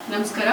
ನಮಸ್ಕಾರ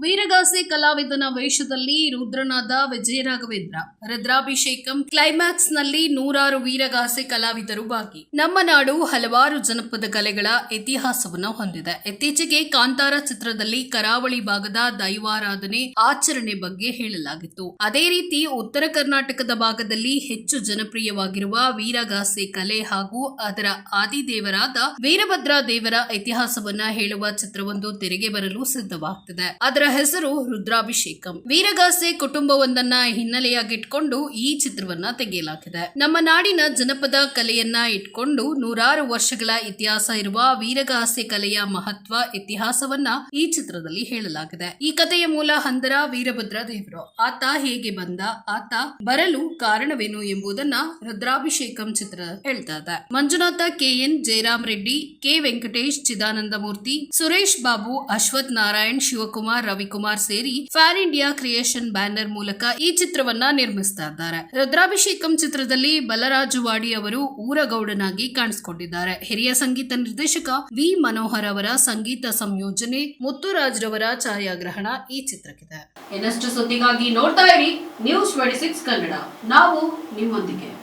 ವೀರಗಾಸೆ ಕಲಾವಿದನ ವೇಷದಲ್ಲಿ ರುದ್ರನಾದ ವಿಜಯರಾಘವೇಂದ್ರ ರುದ್ರಾಭಿಷೇಕಂ ಕ್ಲೈಮ್ಯಾಕ್ಸ್ನಲ್ಲಿ ನೂರಾರು ವೀರಗಾಸೆ ಕಲಾವಿದರು ಭಾಗಿ. ನಮ್ಮ ನಾಡು ಹಲವಾರು ಜನಪದ ಕಲೆಗಳ ಇತಿಹಾಸವನ್ನು ಹೊಂದಿದೆ. ಇತ್ತೀಚೆಗೆ ಕಾಂತಾರ ಚಿತ್ರದಲ್ಲಿ ಕರಾವಳಿ ಭಾಗದ ದೈವಾರಾಧನೆ ಆಚರಣೆ ಬಗ್ಗೆ ಹೇಳಲಾಗಿತ್ತು. ಅದೇ ರೀತಿ ಉತ್ತರ ಕರ್ನಾಟಕದ ಭಾಗದಲ್ಲಿ ಹೆಚ್ಚು ಜನಪ್ರಿಯವಾಗಿರುವ ವೀರಗಾಸೆ ಕಲೆ ಹಾಗೂ ಅದರ ಆದಿದೇವರಾದ ವೀರಭದ್ರ ದೇವರ ಇತಿಹಾಸವನ್ನ ಹೇಳುವ ಚಿತ್ರವೊಂದು ತೆರೆಗೆ ಬರಲು ಸಿದ್ಧವಾಗ್ತಿದೆ. ಅದರ ಹೆಸರು ರುದ್ರಾಭಿಷೇಕಂ. ವೀರಗಾಸೆ ಕುಟುಂಬವೊಂದನ್ನ ಹಿನ್ನೆಲೆಯಾಗಿಟ್ಕೊಂಡು ಈ ಚಿತ್ರವನ್ನ ತೆಗೆಯಲಾಗಿದೆ. ನಮ್ಮ ನಾಡಿನ ಜನಪದ ಕಲೆಯನ್ನ ಇಟ್ಕೊಂಡು ನೂರಾರು ವರ್ಷಗಳ ಇತಿಹಾಸ ಇರುವ ವೀರಗಾಸೆ ಕಲೆಯ ಮಹತ್ವ, ಇತಿಹಾಸವನ್ನ ಈ ಚಿತ್ರದಲ್ಲಿ ಹೇಳಲಾಗಿದೆ. ಈ ಕಥೆಯ ಮೂಲ ಹಂದರ ವೀರಭದ್ರ ದೇವರು. ಆತ ಹೇಗೆ ಬಂದ, ಆತ ಬರಲು ಕಾರಣವೇನು ಎಂಬುದನ್ನ ರುದ್ರಾಭಿಷೇಕಂ ಚಿತ್ರ ಹೇಳ್ತಾ ಇದೆ. ಮಂಜುನಾಥ ಕೆಎನ್ ಜಯರಾಮ್ ರೆಡ್ಡಿ, ಕೆ ವೆಂಕಟೇಶ್ ಚಿದಾನಂದ ಮೂರ್ತಿ ಸುರೇಶ್ ಬಾಬು, ಅಶ್ವಥ್ ನಾರಾಯಣ್, ಶಿವಕುಮಾರ್, ರವಿಕುಮಾರ್ ಸೇರಿ ಫ್ಯಾನ್ ಇಂಡಿಯಾ ಕ್ರಿಯೇಷನ್ ಬ್ಯಾನರ್ ಮೂಲಕ ಈ ಚಿತ್ರವನ್ನ ನಿರ್ಮಿಸ್ತಾ ಇದ್ದಾರೆ. ರುದ್ರಾಭಿಷೇಕಂ ಚಿತ್ರದಲ್ಲಿ ಬಲರಾಜು ವಾಡಿ ಅವರು ಊರಗೌಡನಾಗಿ ಕಾಣಿಸಿಕೊಂಡಿದ್ದಾರೆ. ಹಿರಿಯ ಸಂಗೀತ ನಿರ್ದೇಶಕ ವಿ ಮನೋಹರ್ ಅವರ ಸಂಗೀತ ಸಂಯೋಜನೆ ಮುತ್ತುರಾಜ್ರವರ ಛಾಯಾಗ್ರಹಣ ಈ ಚಿತ್ರಕ್ಕಿದೆ. ಇನ್ನಷ್ಟು ಸುದ್ದಿಗಾಗಿ ನೋಡ್ತಾ ಇರಿ ನ್ಯೂಸ್ ಟ್ವೆಂಟಿ ಕನ್ನಡ. ನಾವು ನಿಮ್ಮೊಂದಿಗೆ.